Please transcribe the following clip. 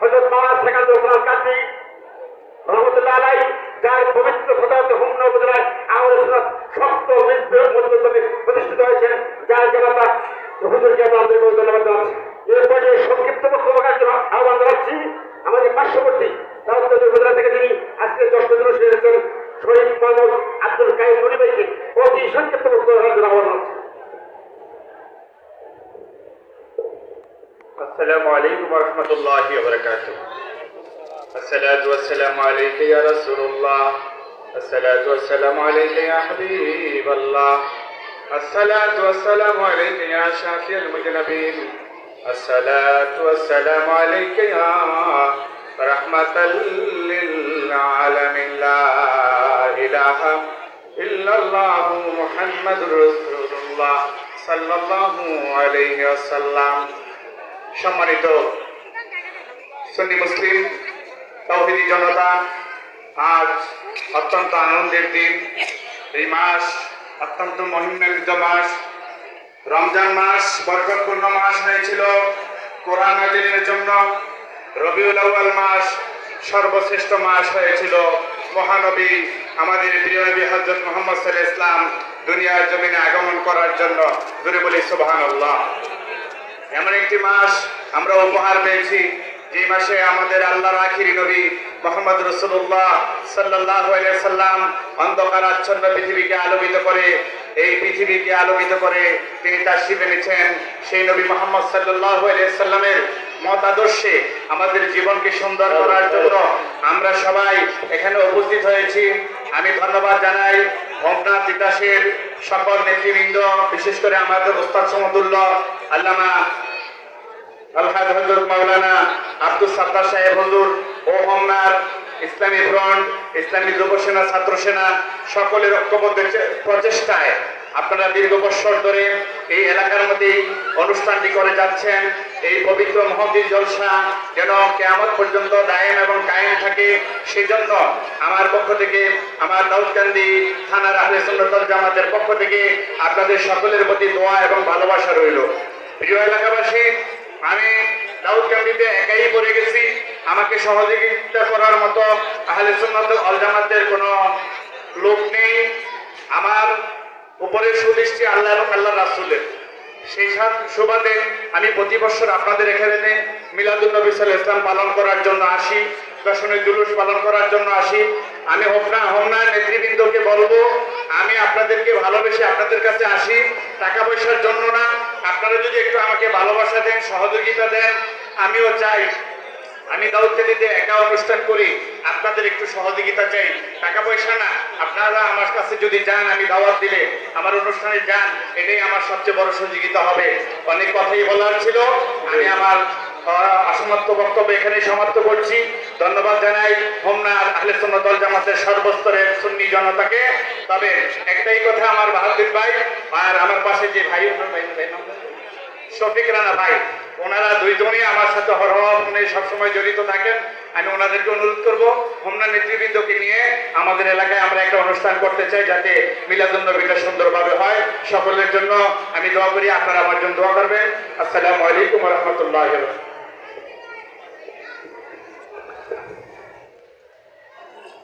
হজরত মাওলানা সেকান্দর কোরআন কান্তি রহমতুল্লাহ যার পবিত্র সদায়ত হুমনা উপজেলায় আমাদের শক্ত প্রতিষ্ঠিত হয়েছেন যার জামাতা জানাচ্ছি। এর পর্যায়ে সংক্ষিপ্ত বক্তব্য আহ্বান জানাচ্ছি, আমাদের পার্শ্ববর্তী দাউদ্দ উপজেলা থেকে যিনি আজকে দশটা দিন এসেছেন, শহীদ মোহাম্মদ আব্দুল কাইম মনিবাইকে অতি সংক্ষিপ্ত বক্তব্য আহ্বান জানাচ্ছি। السلام عليكم ورحمة الله وبركاته. الصلاة والسلام عليك يا رسول الله. الصلاة والسلام عليك يا حبيب الله. الصلاة والسلام عليك يا شافي المجنبين. الصلاة والسلام عليك يا رحمة للعالمين. لا إله إلا الله محمد رسول الله صلى الله عليه وسلم. সম্মানিত সুন্নি মুসলিম, তৌহিদি জনতা, আজ অত্যন্ত আনন্দের দিন। এই মাস অত্যন্ত মহিমান্বিত মাস। রমজান মাস বরকতপূর্ণ মাস হয়েছিল কোরআন নাজিলের জন্য। রবিউল আউয়াল মাস সর্বশ্রেষ্ঠ মাস হয়েছিল। মহানবী আমাদের প্রিয় নবী হজরত মোহাম্মদ সাল্লাহ ইসলাম দুনিয়ার জমিনে আগমন করার জন্য। দূরে বলি সুবাহান আল্লাহ এমন একটি মাস আমরা উপহার পেয়েছি। যে মাসে আমাদের আল্লাহর আখিরি নবী মোহাম্মদ রসুল্লাহ সাল্লাহ সাল্লাম অন্ধকার আচ্ছন্ন পৃথিবীকে আলোকিত করে, এই পৃথিবীকে আলোকিত করে তিনি তার শিবে নিচ্ছেন। সেই নবী মোহাম্মদ সাল্লাহ সাল্লামের মত আদর্শে আমাদের জীবনকে সুন্দর করার জন্য আমরা সবাই এখানে উপস্থিত হয়েছি। আমি ধন্যবাদ জানাই হোমনা তিতাসের সকল নেতৃবৃন্দ। বিশেষ করে আমাদের ওস্তাদ সমতুল্লাহ আল্লামা আলহাজ হজরত মাওলানা আব্দুল সাত্তার সাহেব হজুর ও হোমনার ইসলামী ফ্রন্ট, ইসলামী যুব সেনা ছাত্র সেনা সকলের ঐক্যবদ্ধ প্রচেষ্টায় আপনারা দীর্ঘ বৎসর ধরে এই এলাকার মধ্যেই অনুষ্ঠানটি করে যাচ্ছেন। এই পবিত্র মহদির জলসা যেন কেয়ামত পর্যন্ত দায়েম এবং কায়েম থাকে সেই জন্য আমার পক্ষ থেকে আমার দাউদকান্দি থানার আহলে সুন্নতল জামাতের পক্ষ থেকে আপনাদের সকলের প্রতি দোয়া এবং ভালোবাসা রইল। প্রিয় এলাকাবাসী, আমি দাউদকান্দিতে একাই পড়ে গেছি। আমাকে সহযোগিতা করার মতো আহলে সুন্নাত আল জামাতের কোনো লোক নেই। আমার উপরে সুদৃষ্টি আল্লাহ এবং আল্লাহ রাসুলের। সেই সুবাদে আমি প্রতি বছর আপনাদের এখানে মিলাদুল নবী সাল ইসলাম পালন করার জন্য আসি দশনের জুলুস পালন করার জন্য আসি। আমি হোমনা হোমনা নেতৃবৃন্দকে বলব, আমি আপনাদেরকে ভালোবেসে আপনাদের কাছে আসি। টাকা পয়সার জন্য না, আপনারা যদি একটু আমাকে ভালোবাসা দেন, সহযোগিতা দেন, আমিও চাই আমি দাউদকান্দিতে একা অনুষ্ঠান করি। আপনাদের একটু সহযোগিতা চাই। টাকা পয়সা না। আপনারা আমার কাছে যদি যান, আমি দাওয়াত দিলে আমার অনুষ্ঠানে যান, এটাই আমার সবচেয়ে বড় সহযোগিতা হবে। অনেক কথাই বলার ছিল। আমি আমার অসমাপ্ত বক্তব্য এখানে সমাপ্ত করছি। ধন্যবাদ জানাই হোমনার আহলে দল জামাতের সর্বস্তরের সুন্নি জনতাকে। তবে একটাই কথা আমার বাহাদুর ভাই আর আমার পাশে যে ভাই ভাই? শফিক রানা ভাই। ওনারা দুইজনই আমার সাথে হরহমনে সবসময় জড়িত থাকেন। আমি ওনাদেরকে অনুরোধ করব, হোমনা নেতৃবৃন্দকে নিয়ে আমাদের এলাকায় আমরা একটা অনুষ্ঠান করতে চাই যাতে মিলাদুল নবীটা সুন্দরভাবে হয়। সকলের জন্য আমি দোয়া করি, আপনারা আমার জন্য দোয়া করবেন। আসসালামু আলাইকুম রহমতুল্লাহ